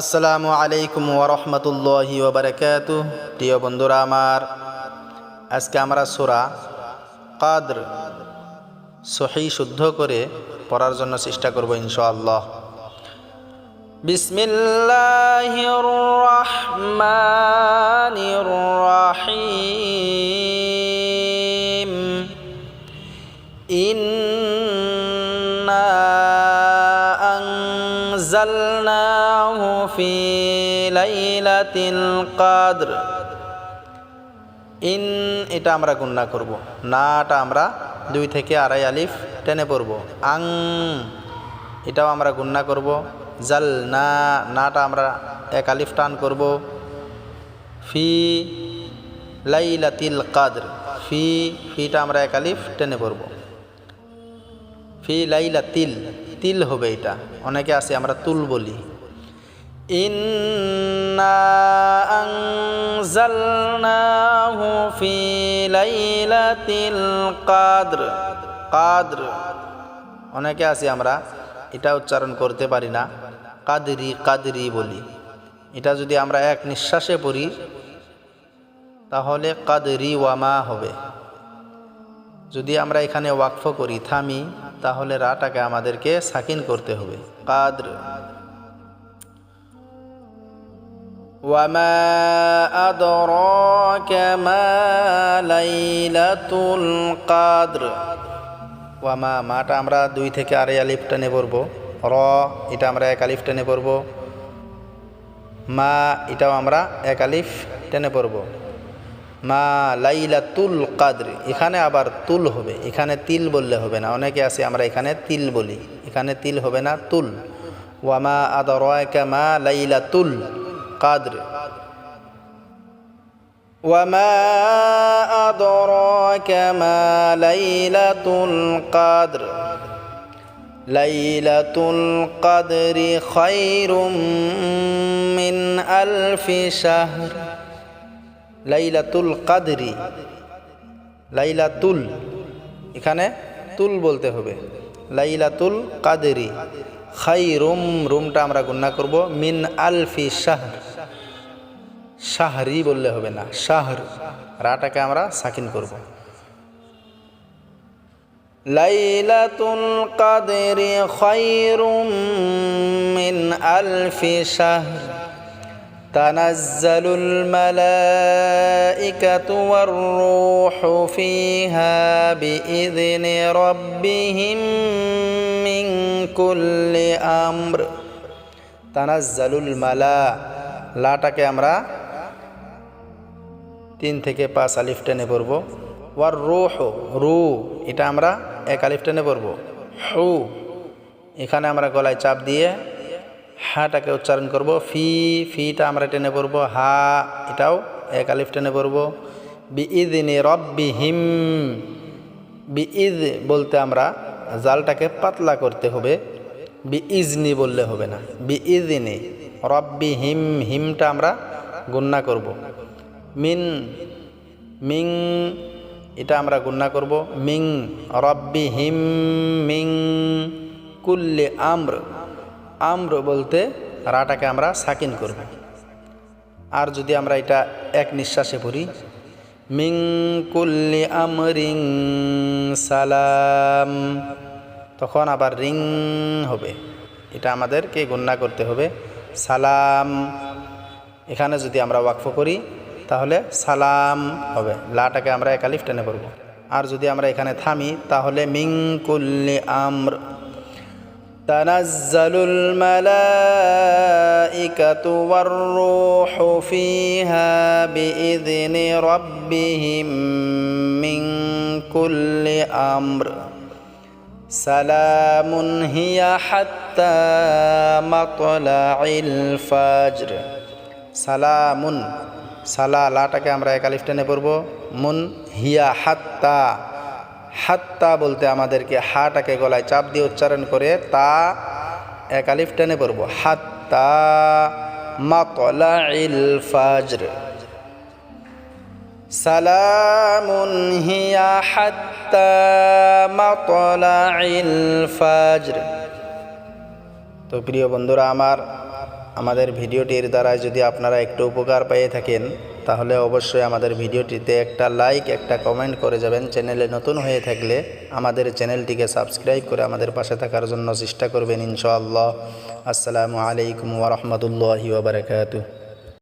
আসসালামু আলাইকুম ওরহমতুল্লাহি ওবরাকাত প্রিয় বন্ধুরা আমার, আজকে আমরা সোরা কাদর সহি শুদ্ধ করে পড়ার জন্য চেষ্টা করব ইনশাআল্লাহ। বিসমিল্লাহির রহমানির রহিম ইন্না আনজালনা أنزلناه في ليلة القدر ইন এটা আমরা গুণনা করব নাটা আমরা দুই থেকে আড়াই আলিফ টেনে পড়ব আং এটাও আমরা গুণনা করব জাল না নাটা আমরা এক আলিফ টান করব ফি লাইলাতিল কাদর ফি ফিটা আমরা এক আলিফ টেনে পড়ব ফি লাইলা তিল তিল হবে এটা অনেকে আছে আমরা তুল বলি অনেকে আছি আমরা, এটা উচ্চারণ করতে পারি না। কাদরি কাদরি বলি। এটা যদি আমরা এক নিঃশ্বাসে পড়ি, তাহলে কাদরি ওয়ামা হবে। যদি আমরা এখানে ওয়াকফ করি, থামি, তাহলে রাটাকে আমাদেরকে সাকিন করতে হবে। কাদ্র। ওয়ামা আদরাকা মা লাইলাতুল কাদ্র ওয়ামা মাটা আমরা দুই থেকে আড়াই আলিফ পড়ব। র, এটা আমরা এক আলিফ টেনে পড়ব। মা, এটাও আমরা এক আলিফ টেনে পড়ব। মা লাইলা তুল কাদ্র, এখানে আবার তুল হবে। এখানে তিল বললে হবে না। অনেকে আছে, আমরা এখানে তিল বলি। এখানে তিল হবে না, তুল। ওয়ামা আদরকা মা লাইলা তুল কাদ্র وما أدراك ما ليلة القدر ليلة القدر خير من ألف شهر লাইলাতুল কাদরি লাইলাতুল এখানে তুল বলতে হবে লাইলাতুল কাদরি খাই রুম রুমটা আমরা গুন্না করব মিন আলফি শাহর শাহরি বললে হবে না শাহর রাটাকে আমরা সাকিন করব লাইলাতুল কাদরি খাইরুম মিন আলফি শাহর تنزل الملائكة والروح فيها بإذن ربهم من كل أمر تنزل الملا লাটাকে আমরা তিন থেকে পাঁচ আলিফ টেনে পড়ব। ওয়ার রুহ, রু, এটা আমরা এক আলিফ টেনে পড়ব। হু, এখানে আমরা গলায় চাপ দিয়ে হাটাকে উচ্চারণ করব। ফি, ফিটা আমরা টেনে পড়ব। হা, এটাও এক আলিফ টেনে পড়ব। বি ইদিনে রব্বি হিম বি ইদ বলতে আমরা জালটাকে পাতলা করতে হবে। বি ইজনি বললে হবে না। বি ইদিনে রব্বি হিম হিমটা আমরা গুন্না করব। মিন, মিং, এটা আমরা গুন্না করব, মিং রব্বি হিম মিং, কুল্লে আম্র। আম্র বলতে রাটাকে আমরা সাকিন করব। আর যদি আমরা এটা এক নিঃশ্বাসে পড়ি, মিং কুল্লি আমরিং সালাম, তখন আবার রিং হবে। এটা আমাদেরকে গণ্যা করতে হবে। সালাম। এখানে যদি আমরা ওয়াকফ করি তাহলে সালাম হবে লাটাকে আমরা একালিফ টেনে পড়ব আর যদি আমরা এখানে থামি তাহলে মিং কুল্লি আমর تنزل الملائكة والروح فيها بإذن ربهم من كل أمر سلام هي حتى مطلع الفجر سلام সালা লাটাকে আমরা একালিফ টেনে পড়ব। মুন হিয়া হাত্তা। হাত্তা বলতে আমাদেরকে হাটাকে গলায় চাপ দিয়ে উচ্চারণ করে তা এক আলিফ টেনে পড়ব। হাত্তা মাতলা ইল ফাজর। সালামুন হিয়া হাত্তা মাতলা ইল ফাজর। তো প্রিয় বন্ধুরা আমার আমাদের ভিডিওটির দ্বারা যদি আপনারা একটু উপকার পেয়ে থাকেন, তাহলে অবশ্যই আমাদের ভিডিওটিতে একটা লাইক একটা কমেন্ট করে যাবেন। চ্যানেলে নতুন হয়ে থাকলে আমাদের চ্যানেলটিকে সাবস্ক্রাইব করে আমাদের পাশে থাকার জন্য চেষ্টা করবেন ইনশাআল্লাহ। আসসালামু আলাইকুম ওরহমতুল্লাহি ওবরাকাতু